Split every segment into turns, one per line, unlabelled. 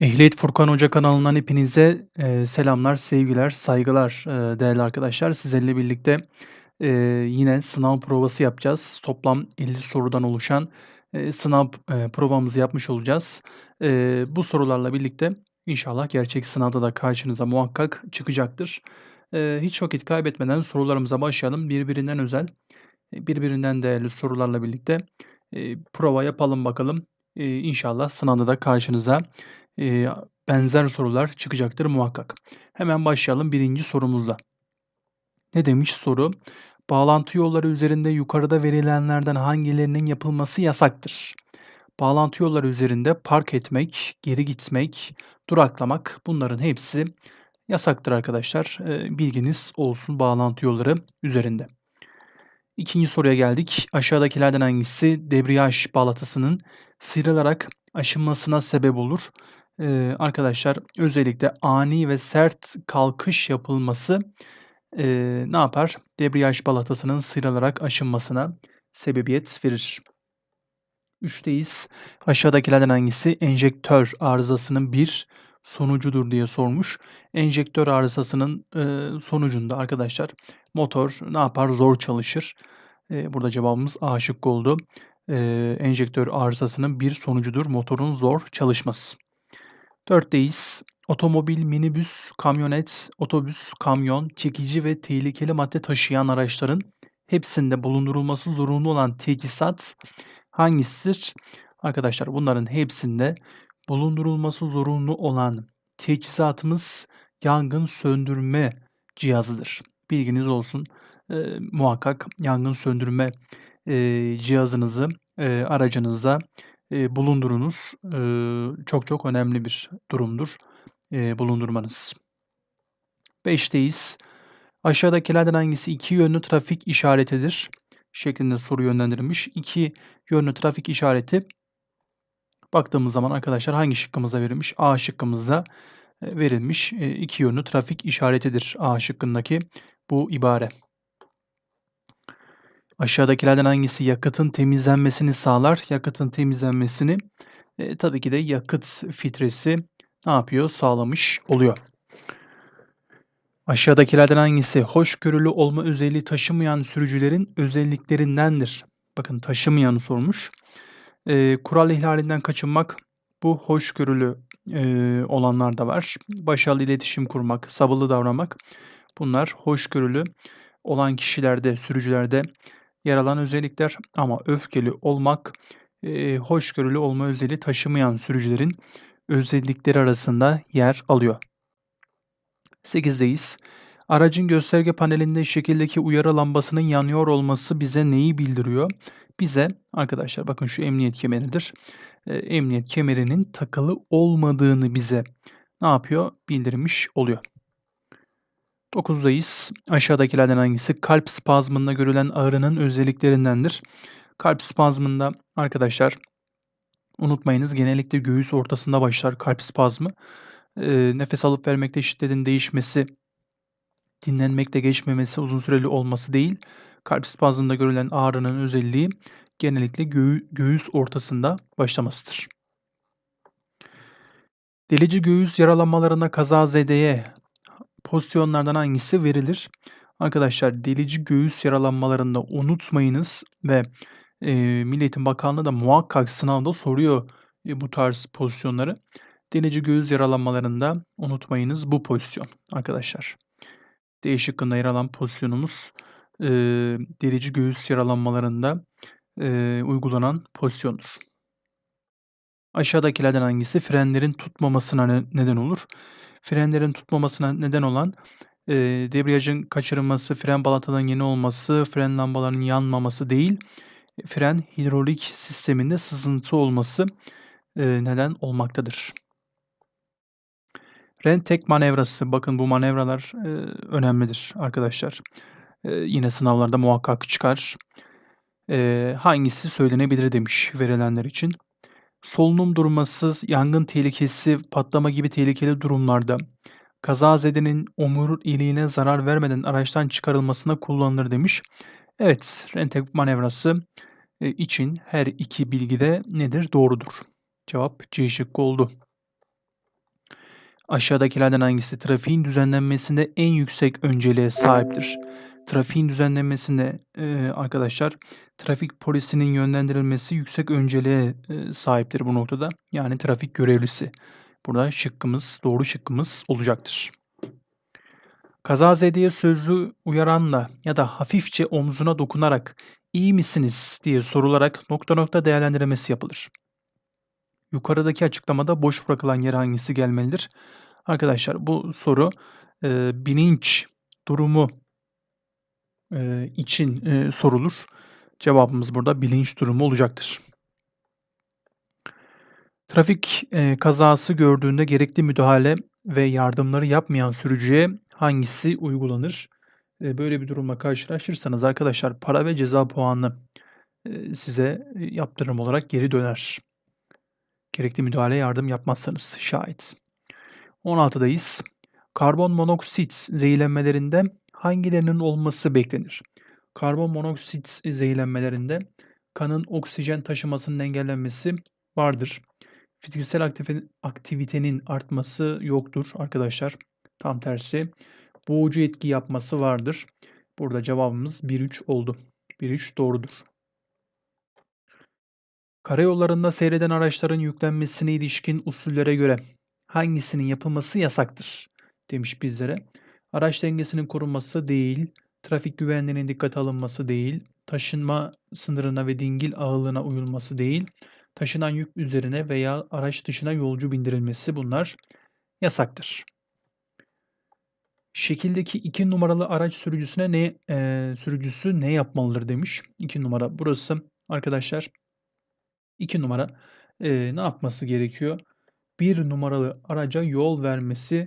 Ehliyet Furkan Hoca kanalından hepinize, eee, selamlar, sevgiler, saygılar, eee, değerli arkadaşlar. Sizlerle birlikte, eee, yine sınav provası yapacağız. Toplam 50 sorudan oluşan, eee, sınav, eee, provamızı yapmış olacağız. Eee, bu sorularla birlikte inşallah gerçek sınavda da karşınıza muhakkak çıkacaktır. Eee, hiç vakit kaybetmeden sorularımıza başlayalım. Birbirinden özel, birbirinden değerli sorularla birlikte, eee, prova yapalım bakalım. Eee, inşallah sınavda da karşınıza, eee, benzer sorular çıkacaktır muhakkak. Hemen başlayalım 1'inci sorumuzla. Ne demiş soru? Bağlantı yolları üzerinde yukarıda verilenlerden hangilerinin yapılması yasaktır? Bağlantı yolları üzerinde park etmek, geri gitmek, duraklamak bunların hepsi yasaktır arkadaşlar. Bilginiz olsun bağlantı yolları üzerinde. İkinci soruya geldik. Aşağıdakilerden hangisi debriyaj balatısının sıyrılarak aşınmasına sebep olur? Eee, arkadaşlar özellikle ani ve sert kalkış yapılması, eee, ne yapar? Debriyaj balatasının sıyrılarak aşınmasına sebebiyet verir. 3'teyiz. Aşağıdakilerden hangisi enjektör arızasının bir sonucudur diye sormuş. Enjektör arızasının, eee, sonucunda arkadaşlar motor ne yapar? Zor çalışır. Eee, burada cevabımız A şıkkı oldu. Eee, enjektör arızasının bir sonucudur motorun zor çalışması. 4'teyiz. Otomobil, minibüs, kamyonet, otobüs, kamyon, çekici ve tehlikeli madde taşıyan araçların hepsinde bulundurulması zorunlu olan teçhizat hangisidir? Arkadaşlar bunların hepsinde bulundurulması zorunlu olan teçhizatımız yangın söndürme cihazıdır. Bilginiz olsun. Eee, muhakkak yangın söndürme, eee, cihazınızı, eee, aracınızda, eee, bulundurunuz. Eee, çok çok önemli bir durumdur, eee, bulundurmanız. 5'teyiz. Aşağıdakilerden hangisi iki yönlü trafik işaretidir? Şeklinde soru yönlendirilmiş. İki yönlü trafik işareti baktığımız zaman arkadaşlar hangi şıkkımıza verilmiş? A şıkkımızda, verilmiş. İki yönlü trafik işaretidir A şıkkındaki bu ibare. Aşağıdakilerden hangisi yakıtın temizlenmesini sağlar? Yakıtın temizlenmesini, eee, tabii ki de yakıt filtresi ne yapıyor? Sağlamış oluyor. Aşağıdakilerden hangisi hoşgörülü olma özelliği taşımayan sürücülerin özelliklerindendir? Bakın taşımayanı sormuş. Eee, kural ihlalinden kaçınmak bu hoşgörülü, eee, olanlar da var. Başarılı iletişim kurmak, sabırlı davranmak bunlar hoşgörülü olan kişilerde, sürücülerde yer alan özellikler ama öfkeli olmak, eee, hoşgörülü olma özelliği taşımayan sürücülerin özellikleri arasında yer alıyor. 8'deyiz. Aracın gösterge panelinde şekildeki uyarı lambasının yanıyor olması bize neyi bildiriyor? Bize arkadaşlar bakın şu emniyet kemeridir. Eee, emniyet kemerinin takılı olmadığını bize ne yapıyor? Bildirmiş oluyor. 9'dayız. Aşağıdakilerden hangisi kalp spazmında görülen ağrının özelliklerindendir? Kalp spazmında arkadaşlar unutmayınız genellikle göğüs ortasında başlar kalp spazmı. Eee, nefes alıp vermekte şiddetin değişmesi, dinlenmekte geçmemesi, uzun süreli olması değil, kalp spazmında görülen ağrının özelliği genellikle göğü göğüs ortasında başlamasıdır. Delici göğüs yaralanmalarında kazazedeye pozisyonlardan hangisi verilir? Arkadaşlar delici göğüs yaralanmalarında unutmayınız ve, eee, Milli Bakanlığı da muhakkak sınavda soruyor, eee, bu tarz pozisyonları. Delici göğüs yaralanmalarında unutmayınız bu pozisyon arkadaşlar. D şıkkında yer alan pozisyonumuz, eee, delici göğüs yaralanmalarında, eee, uygulanan pozisyondur. Aşağıdakilerden hangisi frenlerin tutmamasına ne neden olur? Frenlerin tutmamasına neden olan, eee, debriyajın kaçırılması, fren balatalarının yeni olması, fren lambalarının yanmaması değil, fren hidrolik sisteminde sızıntı olması, eee, neden olmaktadır. Rentek manevrası. Bakın bu manevralar, eee, önemlidir arkadaşlar. Eee, yine sınavlarda muhakkak çıkar. Eee, hangisi söylenebilir demiş verilenler için. Solunum durması, yangın tehlikesi, patlama gibi tehlikeli durumlarda kazazedenin omuriliğine zarar vermeden araçtan çıkarılmasına kullanılır demiş. Evet, rentek manevrası, eee, için her iki bilgi de nedir? Doğrudur. Cevap C şıkkı oldu. Aşağıdakilerden hangisi trafiğin düzenlenmesinde en yüksek önceliğe sahiptir? Trafiğin düzenlenmesinde eee, arkadaşlar trafik polisinin yönlendirilmesi yüksek önceliğe sahiptir bu noktada. Yani trafik görevlisi. Burada şıkkımız, doğru şıkkımız olacaktır. Kazazedeye sözlü uyaranla ya da hafifçe omzuna dokunarak iyi misiniz diye sorularak nokta nokta değerlendirmesi yapılır. Yukarıdaki açıklamada boş bırakılan yer hangisi gelmelidir? Arkadaşlar bu soru e, bilinç durumu e, için e, sorulur. Cevabımız burada bilinç durumu olacaktır. Trafik e, kazası gördüğünde gerekli müdahale ve yardımları yapmayan sürücüye hangisi uygulanır? E, böyle bir durumla karşılaşırsanız arkadaşlar para ve ceza puanı e, size yaptırım olarak geri döner. Gerekli müdahale yardım yapmazsanız şayet. 16'dayız. Karbon monoksit zehirlenmelerinde hangilerinin olması beklenir? Karbon monoksit zehirlenmelerinde kanın oksijen taşımasının engellenmesi vardır. Fiziksel aktivitenin artması yoktur arkadaşlar. Tam tersi boğucu etki yapması vardır. Burada cevabımız 1-3 oldu. 1-3 doğrudur. Karayollarında seyreden araçların yüklenmesine ilişkin usullere göre hangisinin yapılması yasaktır? Demiş bizlere. Araç dengesinin korunması değil, trafik güvenliğinin dikkate alınması değil, taşınma sınırına ve dingil ağırlığına uyulması değil, taşınan yük üzerine veya araç dışına yolcu bindirilmesi bunlar yasaktır. Şekildeki 2 numaralı araç sürücüsüne ne e, sürücüsü ne yapmalıdır demiş. 2 numara burası arkadaşlar. 2 numara e, ne yapması gerekiyor? 1 numaralı araca yol vermesi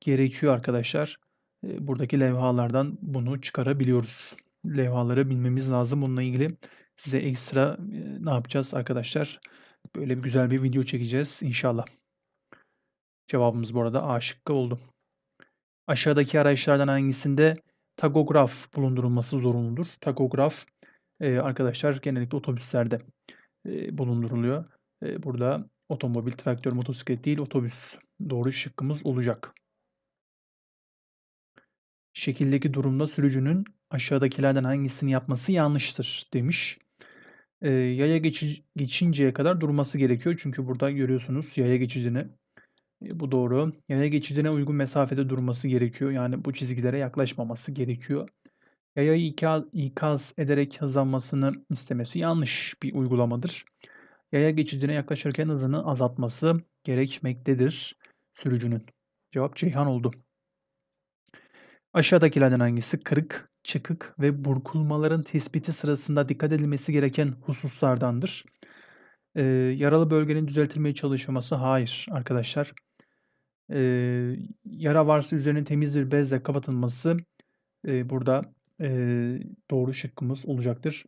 gerekiyor arkadaşlar. Buradaki levhalardan bunu çıkarabiliyoruz. Levhaları bilmemiz lazım. Bununla ilgili size ekstra ne yapacağız arkadaşlar? Böyle bir güzel bir video çekeceğiz inşallah. Cevabımız bu arada A şıkkı oldu. Aşağıdaki araçlardan hangisinde takograf bulundurulması zorunludur? Takograf e, arkadaşlar genellikle otobüslerde bulunduruluyor. Burada otomobil, traktör, motosiklet değil otobüs doğru şıkkımız olacak. Şekildeki durumda sürücünün aşağıdakilerden hangisini yapması yanlıştır demiş. E, yaya geçi, geçinceye kadar durması gerekiyor. Çünkü burada görüyorsunuz yaya geçidini e, bu doğru. Yaya geçidine uygun mesafede durması gerekiyor. Yani bu çizgilere yaklaşmaması gerekiyor. Yayayı ikaz, ikaz ederek hızlanmasını istemesi yanlış bir uygulamadır. Yaya geçidine yaklaşırken hızını azaltması gerekmektedir sürücünün. Cevap Ceyhan oldu. Aşağıdakilerden hangisi kırık, çıkık ve burkulmaların tespiti sırasında dikkat edilmesi gereken hususlardandır? Ee, yaralı bölgenin düzeltilmeye çalışılması hayır arkadaşlar. Eee, yara varsa üzerine temiz bir bezle kapatılması, eee, burada, eee, doğru şıkkımız olacaktır.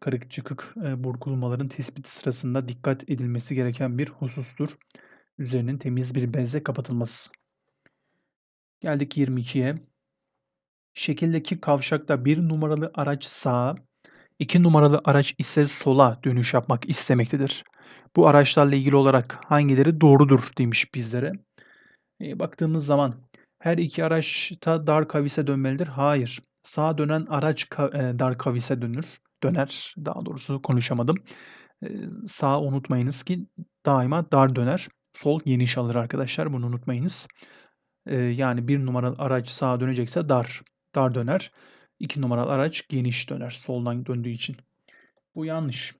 kırık çıkık, eee, burkulmaların tespiti sırasında dikkat edilmesi gereken bir husustur. Üzerinin temiz bir bezle kapatılması. Geldik 22'ye. Şekildeki kavşakta bir numaralı araç sağa, iki numaralı araç ise sola dönüş yapmak istemektedir. Bu araçlarla ilgili olarak hangileri doğrudur demiş bizlere. E, baktığımız zaman her iki araçta dar kavise dönmelidir. Hayır. Sağa dönen araç ka e, dar kavise dönür. Döner. Daha doğrusu konuşamadım. E, sağ unutmayınız ki daima dar döner. Sol geniş alır arkadaşlar. Bunu unutmayınız. E, yani bir numaralı araç sağa dönecekse dar. Dar döner. İki numaralı araç geniş döner. Soldan döndüğü için. Bu yanlış.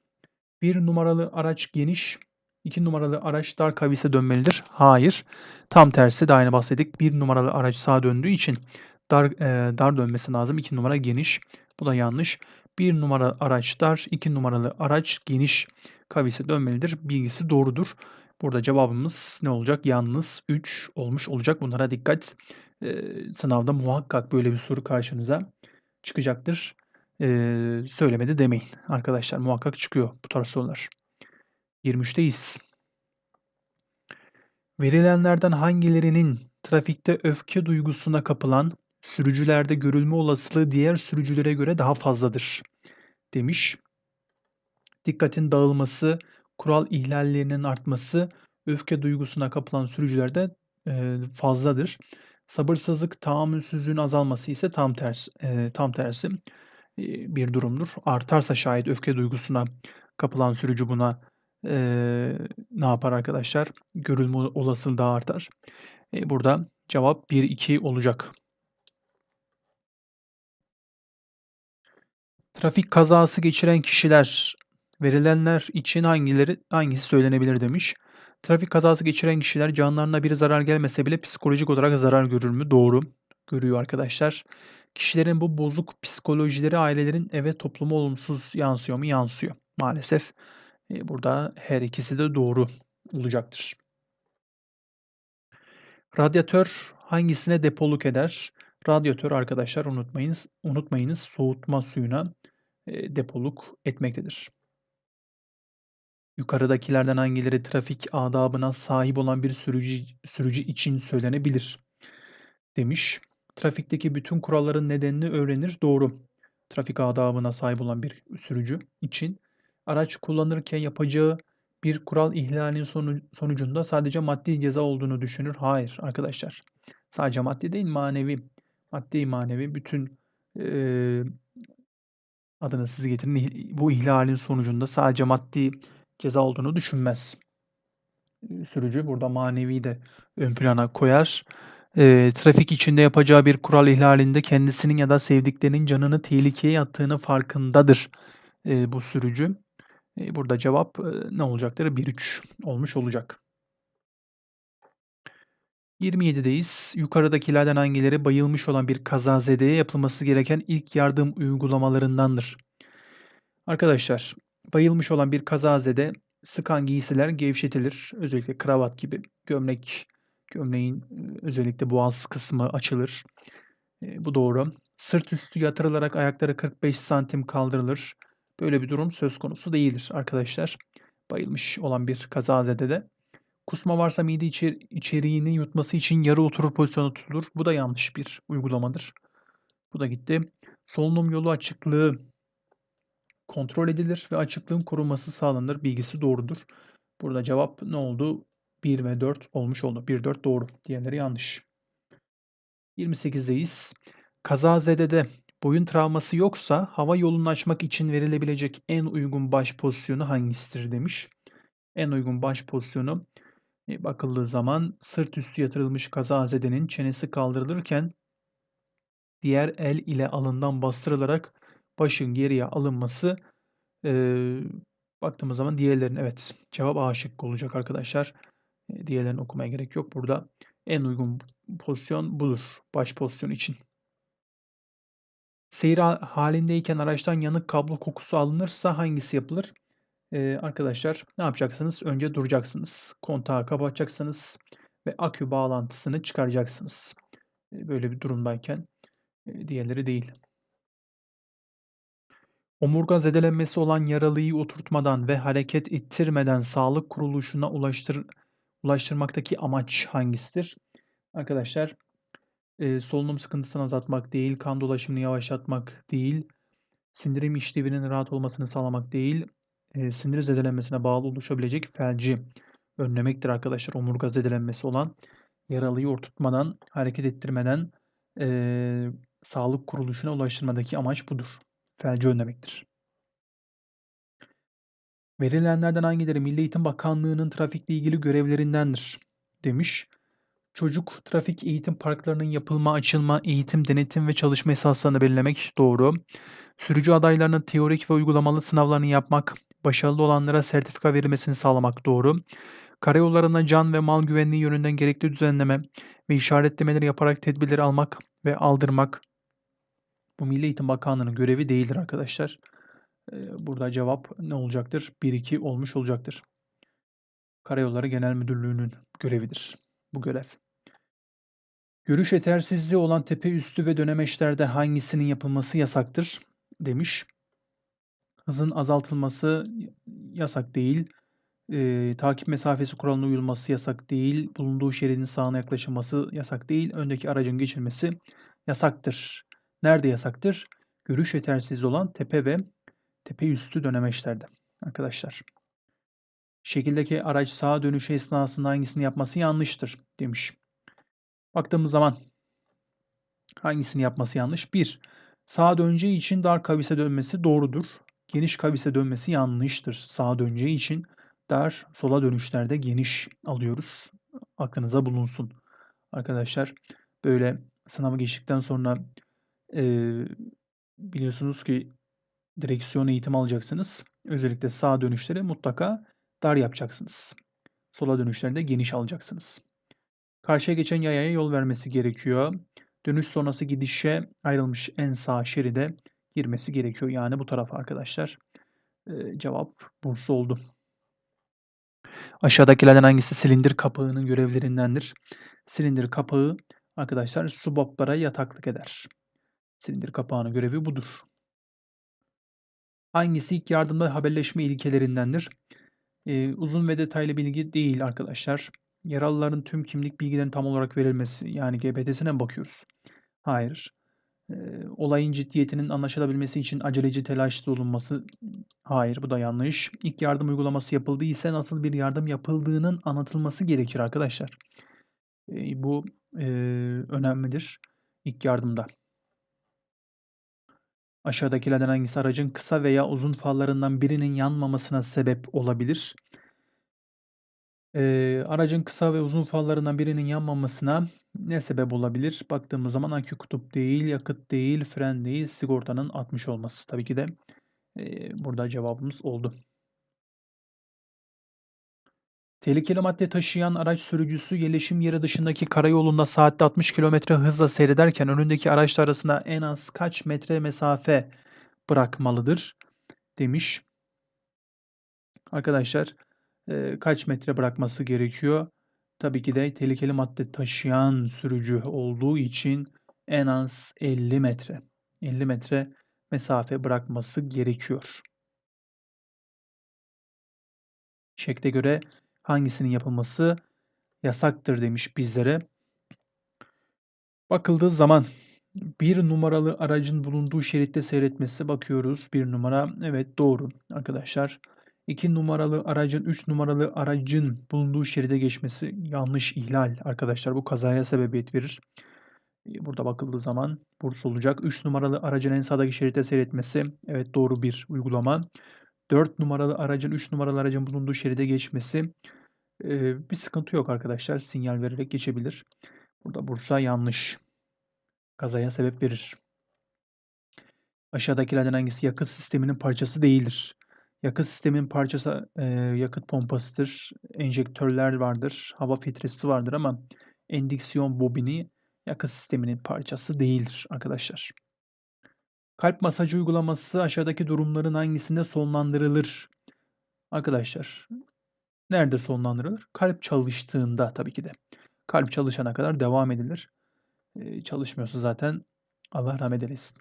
Bir numaralı araç geniş, 2 numaralı araç dar kavise dönmelidir. Hayır. Tam tersi de aynı bahsettik. 1 numaralı araç sağa döndüğü için dar e, dar dönmesi lazım. 2 numara geniş. Bu da yanlış. 1 numaralı araç dar, 2 numaralı araç geniş kavise dönmelidir. Bilgisi doğrudur. Burada cevabımız ne olacak? Yalnız 3 olmuş olacak. Bunlara dikkat. Ee, sınavda muhakkak böyle bir soru karşınıza çıkacaktır. Ee, söylemedi demeyin. Arkadaşlar muhakkak çıkıyor bu tarz sorular. 23'teyiz. Verilenlerden hangilerinin trafikte öfke duygusuna kapılan sürücülerde görülme olasılığı diğer sürücülere göre daha fazladır demiş. Dikkatin dağılması, kural ihlallerinin artması öfke duygusuna kapılan sürücülerde eee, fazladır. Sabırsızlık, tahammülsüzlüğün azalması ise tam tersi, eee, tam tersi, eee, bir durumdur. Artarsa şayet öfke duygusuna kapılan sürücü buna, eee, ne yapar arkadaşlar? Görülme olasılığı daha artar. Eee, burada cevap 1-2 olacak. Trafik kazası geçiren kişiler verilenler için hangileri hangisi söylenebilir demiş. Trafik kazası geçiren kişiler canlarına bir zarar gelmese bile psikolojik olarak zarar görür mü? Doğru. Görüyor arkadaşlar. Kişilerin bu bozuk psikolojileri ailelerin eve topluma olumsuz yansıyor mu? Yansıyor. Maalesef e, burada her ikisi de doğru olacaktır. Radyatör hangisine depoluk eder? Radyatör arkadaşlar unutmayınız, unutmayınız soğutma suyuna e, depoluk etmektedir. Yukarıdakilerden hangileri trafik adabına sahip olan bir sürücü, sürücü için söylenebilir? Demiş. Trafikteki bütün kuralların nedenini öğrenir. Doğru. Trafik adabına sahip olan bir sürücü için araç kullanırken yapacağı bir kural ihlalinin sonu, sonucunda sadece maddi ceza olduğunu düşünür. Hayır arkadaşlar. Sadece maddi değil manevi. Maddi manevi bütün e, adını siz getirin. Bu ihlalin sonucunda sadece maddi ceza olduğunu düşünmez. Sürücü burada manevi de ön plana koyar. E, trafik içinde yapacağı bir kural ihlalinde kendisinin ya da sevdiklerinin canını tehlikeye attığını farkındadır e, bu sürücü. E, burada cevap e, ne olacaktır? 1-3 olmuş olacak. 27'deyiz. Yukarıdakilerden hangileri bayılmış olan bir kazazedeye yapılması gereken ilk yardım uygulamalarındandır? Arkadaşlar, bayılmış olan bir kazazede sıkan giysiler gevşetilir. Özellikle kravat gibi gömlek, gömleğin özellikle boğaz kısmı açılır. Bu doğru. Sırt üstü yatırılarak ayakları 45 santim kaldırılır. Böyle bir durum söz konusu değildir arkadaşlar. Bayılmış olan bir kazazede de. Kusma varsa mide içer içeriğini yutması için yarı oturur pozisyona tutulur. Bu da yanlış bir uygulamadır. Bu da gitti. Solunum yolu açıklığı kontrol edilir ve açıklığın korunması sağlanır. Bilgisi doğrudur. Burada cevap ne oldu? 1 ve 4 olmuş oldu. 1, 4 doğru. Diğerleri yanlış. 28'deyiz. Kazazedede boyun travması yoksa hava yolunu açmak için verilebilecek en uygun baş pozisyonu hangisidir demiş. En uygun baş pozisyonu e, bakıldığı zaman sırt üstü yatırılmış kazazedenin çenesi kaldırılırken diğer el ile alından bastırılarak başın geriye alınması e, baktığımız zaman diğerlerin evet cevap A şıkkı olacak arkadaşlar. E, diğerlerini okumaya gerek yok. Burada en uygun pozisyon budur. Baş pozisyon için. Seyir halindeyken araçtan yanık kablo kokusu alınırsa hangisi yapılır? Ee, arkadaşlar ne yapacaksınız? Önce duracaksınız. Kontağı kapatacaksınız ve akü bağlantısını çıkaracaksınız. Böyle bir durumdayken diğerleri değil. Omurga zedelenmesi olan yaralıyı oturtmadan ve hareket ettirmeden sağlık kuruluşuna ulaştır, ulaştırmaktaki amaç hangisidir? Arkadaşlar e, solunum sıkıntısını azaltmak değil, kan dolaşımını yavaşlatmak değil, sindirim işlevinin rahat olmasını sağlamak değil, e, sinir zedelenmesine bağlı oluşabilecek felci önlemektir arkadaşlar. Omurga zedelenmesi olan yaralıyı oturtmadan, hareket ettirmeden e, sağlık kuruluşuna ulaştırmadaki amaç budur. Felci önlemektir. Verilenlerden hangileri Milli Eğitim Bakanlığı'nın trafikle ilgili görevlerindendir demiş. Çocuk trafik eğitim parklarının yapılma, açılma, eğitim, denetim ve çalışma esaslarını belirlemek doğru. Sürücü adaylarının teorik ve uygulamalı sınavlarını yapmak, başarılı olanlara sertifika verilmesini sağlamak doğru. Karayollarına can ve mal güvenliği yönünden gerekli düzenleme ve işaretlemeleri yaparak tedbirleri almak ve aldırmak bu Milli Eğitim Bakanlığı'nın görevi değildir arkadaşlar. Burada cevap ne olacaktır? 1-2 olmuş olacaktır. Karayolları Genel Müdürlüğü'nün görevidir bu görev. Görüş yetersizliği olan tepe üstü ve dönemeçlerde hangisinin yapılması yasaktır demiş. Hızın azaltılması yasak değil. E, takip mesafesi kuralına uyulması yasak değil. Bulunduğu şeridin sağına yaklaşılması yasak değil. Öndeki aracın geçilmesi yasaktır. Nerede yasaktır? Görüş yetersiz olan tepe ve tepe üstü dönemeçlerde arkadaşlar. Şekildeki araç sağa dönüşü esnasında hangisini yapması yanlıştır demiş. Baktığımız zaman hangisini yapması yanlış? 1. Sağa döneceği için dar kavise dönmesi doğrudur. Geniş kavise dönmesi yanlıştır. Sağa döneceği için dar, sola dönüşlerde geniş alıyoruz. Aklınıza bulunsun. Arkadaşlar böyle sınavı geçtikten sonra e, biliyorsunuz ki direksiyon eğitimi alacaksınız. Özellikle sağ dönüşleri mutlaka dar yapacaksınız. Sola dönüşlerde geniş alacaksınız. Karşıya geçen yayaya yol vermesi gerekiyor. Dönüş sonrası gidişe ayrılmış en sağ şeride girmesi gerekiyor. Yani bu tarafa arkadaşlar. Ee, cevap Bursa oldu. Aşağıdakilerden hangisi silindir kapağının görevlerindendir? Silindir kapağı arkadaşlar subaplara yataklık eder. Silindir kapağının görevi budur. Hangisi ilk yardımda haberleşme ilkelerindendir? Ee, uzun ve detaylı bilgi değil arkadaşlar. Yaralıların tüm kimlik bilgilerinin tam olarak verilmesi yani GBT'sine bakıyoruz? Hayır. Ee, olayın ciddiyetinin anlaşılabilmesi için aceleci telaşlı olunması hayır bu da yanlış. İlk yardım uygulaması yapıldığı ise nasıl bir yardım yapıldığının anlatılması gerekir arkadaşlar. Ee, bu e, önemlidir ilk yardımda. Aşağıdakilerden hangisi aracın kısa veya uzun farlarından birinin yanmamasına sebep olabilir? Ee, aracın kısa ve uzun farlarından birinin yanmamasına ne sebep olabilir? Baktığımız zaman akü kutup değil, yakıt değil, fren değil, sigortanın atmış olması. Tabii ki de e, burada cevabımız oldu. Tehlikeli madde taşıyan araç sürücüsü yerleşim yeri dışındaki karayolunda saatte 60 km hızla seyrederken önündeki araçlar arasında en az kaç metre mesafe bırakmalıdır demiş. Arkadaşlar e, kaç metre bırakması gerekiyor? Tabii ki de tehlikeli madde taşıyan sürücü olduğu için en az 50 metre. 50 metre mesafe bırakması gerekiyor. Şekle göre hangisinin yapılması yasaktır demiş bizlere. Bakıldığı zaman bir numaralı aracın bulunduğu şeritte seyretmesi bakıyoruz. Bir numara evet doğru arkadaşlar. 2 numaralı aracın 3 numaralı aracın bulunduğu şeride geçmesi yanlış ihlal arkadaşlar. Bu kazaya sebebiyet verir. Burada bakıldığı zaman Bursa olacak. 3 numaralı aracın en sağdaki şeritte seyretmesi evet doğru bir uygulama. 4 numaralı aracın 3 numaralı aracın bulunduğu şeride geçmesi e, bir sıkıntı yok arkadaşlar. Sinyal vererek geçebilir. Burada Bursa yanlış. Kazaya sebep verir. Aşağıdakilerden hangisi yakıt sisteminin parçası değildir? Yakıt sisteminin parçası e, yakıt pompasıdır. Enjektörler vardır. Hava filtresi vardır ama endiksiyon bobini yakıt sisteminin parçası değildir arkadaşlar. Kalp masajı uygulaması aşağıdaki durumların hangisinde sonlandırılır? Arkadaşlar nerede sonlandırılır? Kalp çalıştığında tabii ki de. Kalp çalışana kadar devam edilir. Ee, çalışmıyorsa zaten Allah rahmet eylesin.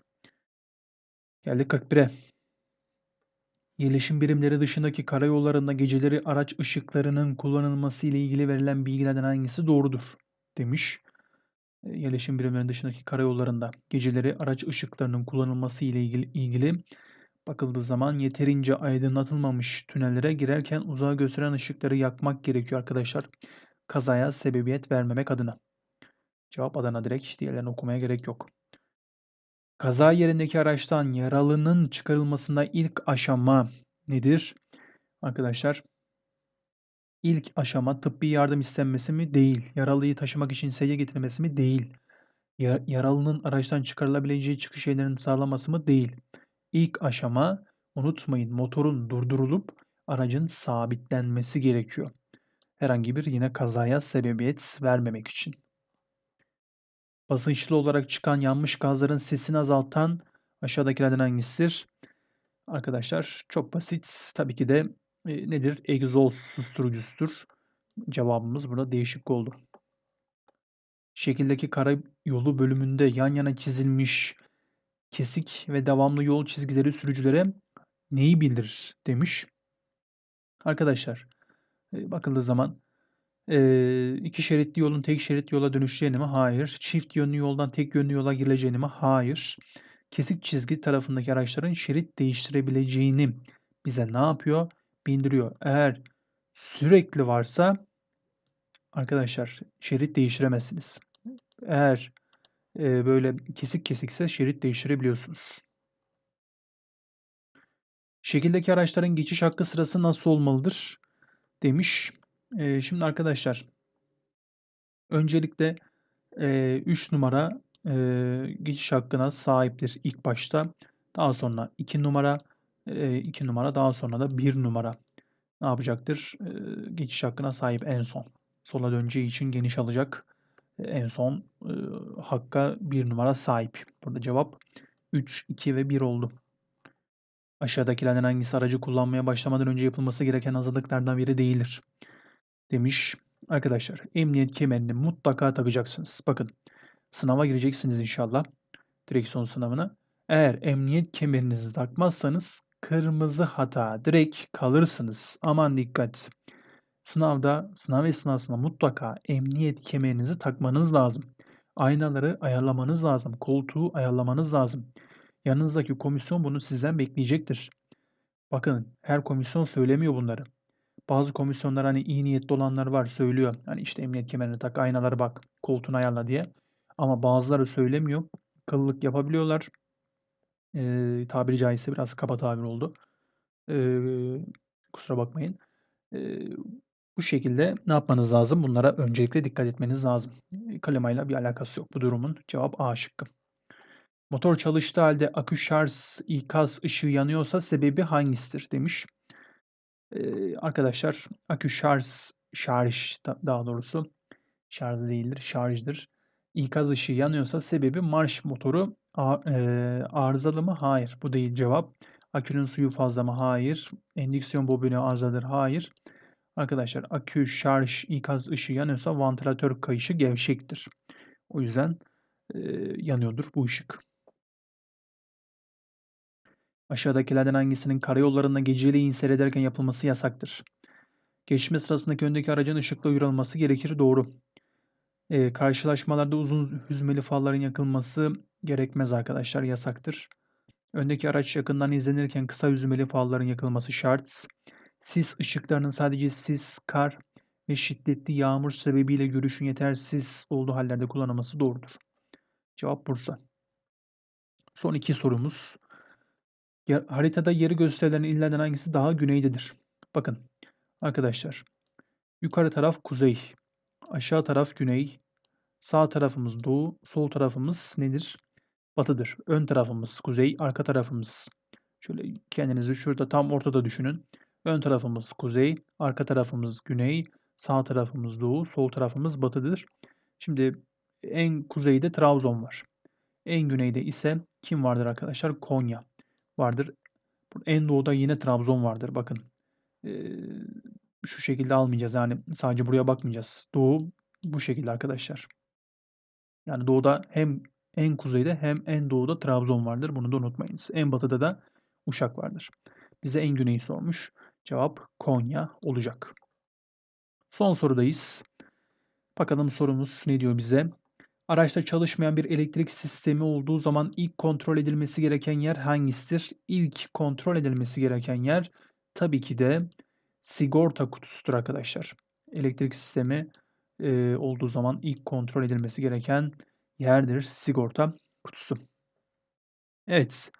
Geldik 41'e. Yerleşim birimleri dışındaki karayollarında geceleri araç ışıklarının kullanılması ile ilgili verilen bilgilerden hangisi doğrudur? Demiş. E, yerleşim birimlerinin dışındaki karayollarında geceleri araç ışıklarının kullanılması ile ilgili, ilgili bakıldığı zaman yeterince aydınlatılmamış tünellere girerken uzağa gösteren ışıkları yakmak gerekiyor arkadaşlar. Kazaya sebebiyet vermemek adına. Cevap Adana direkt. Diğerlerini okumaya gerek yok. Kaza yerindeki araçtan yaralının çıkarılmasında ilk aşama nedir? Arkadaşlar ilk aşama tıbbi yardım istenmesi mi? Değil. Yaralıyı taşımak için sedye getirilmesi mi? Değil. yaralının araçtan çıkarılabileceği çıkış yerlerinin sağlaması mı? Değil. İlk aşama unutmayın motorun durdurulup aracın sabitlenmesi gerekiyor. Herhangi bir yine kazaya sebebiyet vermemek için. Basınçlı olarak çıkan yanmış gazların sesini azaltan aşağıdakilerden hangisidir? Arkadaşlar çok basit. Tabii ki de nedir? Egzoz susturucusudur. Cevabımız burada değişik oldu. Şekildeki karayolu bölümünde yan yana çizilmiş kesik ve devamlı yol çizgileri sürücülere neyi bildirir demiş. Arkadaşlar e, bakıldığı zaman 2 şeritli yolun tek şeritli yola dönüşeceğini mi? Hayır. Çift yönlü yoldan tek yönlü yola girileceğini mi? Hayır. Kesik çizgi tarafındaki araçların şerit değiştirebileceğini bize ne yapıyor? Bildiriyor. Eğer sürekli varsa arkadaşlar şerit değiştiremezsiniz. Eğer, eee, böyle kesik kesikse şerit değiştirebiliyorsunuz. Şekildeki araçların geçiş hakkı sırası nasıl olmalıdır? Demiş. Eee, şimdi arkadaşlar öncelikle, 3 numara, eee, geçiş hakkına sahiptir ilk başta. Daha sonra 2 numara, 2 numara daha sonra da 1 numara ne yapacaktır? Geçiş hakkına sahip en son. Sola döneceği için geniş alacak. En son, hakka 1 numara sahip. Burada cevap 3, 2 ve 1 oldu. Aşağıdakilerden hangisi aracı kullanmaya başlamadan önce yapılması gereken hazırlıklardan biri değildir? Demiş. Arkadaşlar emniyet kemerini mutlaka takacaksınız. Bakın sınava gireceksiniz inşallah. Direksiyon sınavına. Eğer emniyet kemerinizi takmazsanız kırmızı hata. Direkt kalırsınız. Aman dikkat. Sınavda, sınav esnasında mutlaka emniyet kemerinizi takmanız lazım. Aynaları ayarlamanız lazım. Koltuğu ayarlamanız lazım. Yanınızdaki komisyon bunu sizden bekleyecektir. Bakın her komisyon söylemiyor bunları. Bazı komisyonlar hani iyi niyetli olanlar var söylüyor. Hani işte emniyet kemerini tak, aynalara bak, koltuğunu ayarla diye. Ama bazıları söylemiyor. Kıllık yapabiliyorlar. Eee, tabiri caizse biraz kaba tabir oldu. Eee, kusura bakmayın. Eee, bu şekilde ne yapmanız lazım? Bunlara öncelikle dikkat etmeniz lazım. Eee, klimayla bir alakası yok bu durumun. Cevap A şıkkı. Motor çalıştığı halde akü şarj ikaz ışığı yanıyorsa sebebi hangisidir demiş. Eee, arkadaşlar akü şarj şarj da daha doğrusu şarj değildir, şarjdır. İkaz ışığı yanıyorsa sebebi marş motoru a eee, arızalı mı? Hayır, bu değil cevap. Akünün suyu fazla mı? Hayır. Endüksiyon bobini arızalıdır? Hayır. Arkadaşlar akü şarj ikaz ışığı yanıyorsa vantilatör kayışı gevşektir. O yüzden, eee, yanıyordur bu ışık. Aşağıdakilerden hangisinin karayollarında geceleyin seyrederken yapılması yasaktır? Geçme sırasındaki öndeki aracın ışıkla uyarılması gerekir. Doğru. Eee, karşılaşmalarda uzun hüzmeli farların yakılması gerekmez arkadaşlar, yasaktır. Öndeki araç yakından izlenirken kısa hüzmeli farların yakılması şart. Sis ışıklarının sadece sis, kar ve şiddetli yağmur sebebiyle görüşün yetersiz olduğu hallerde kullanılması doğrudur. Cevap Bursa. Son iki sorumuz. Ya, haritada yeri gösterilen illerden hangisi daha güneydedir? Bakın arkadaşlar. Yukarı taraf kuzey, aşağı taraf güney, sağ tarafımız doğu, sol tarafımız nedir? Batıdır. Ön tarafımız kuzey, arka tarafımız şöyle kendinizi şurada tam ortada düşünün. Ön tarafımız kuzey, arka tarafımız güney, sağ tarafımız doğu, sol tarafımız batıdır. Şimdi en kuzeyde Trabzon var. En güneyde ise kim vardır arkadaşlar? Konya vardır. En doğuda yine Trabzon vardır. Bakın şu şekilde almayacağız. Yani sadece buraya bakmayacağız. Doğu bu şekilde arkadaşlar. Yani doğuda hem en kuzeyde hem en doğuda Trabzon vardır. Bunu da unutmayınız. En batıda da Uşak vardır. Bize en güneyi sormuş. Cevap Konya olacak. Son sorudayız. Bakalım sorumuz ne diyor bize? Araçta çalışmayan bir elektrik sistemi olduğu zaman ilk kontrol edilmesi gereken yer hangisidir? İlk kontrol edilmesi gereken yer tabii ki de sigorta kutusudur arkadaşlar. Elektrik sistemi e, olduğu zaman ilk kontrol edilmesi gereken yerdir sigorta kutusu. Evet,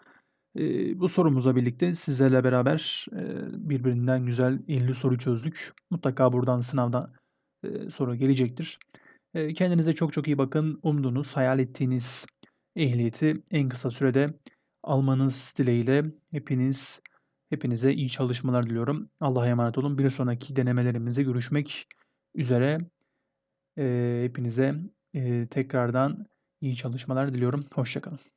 e, bu sorumuza birlikte sizlerle beraber e, birbirinden güzel 50 soru çözdük. Mutlaka buradan sınavda e, soru gelecektir. E, kendinize çok çok iyi bakın. Umduğunuz, hayal ettiğiniz ehliyeti en kısa sürede almanız dileğiyle hepiniz hepinize iyi çalışmalar diliyorum. Allah'a emanet olun. Bir sonraki denemelerimizde görüşmek üzere. E, hepinize e, tekrardan iyi çalışmalar diliyorum. Hoşçakalın.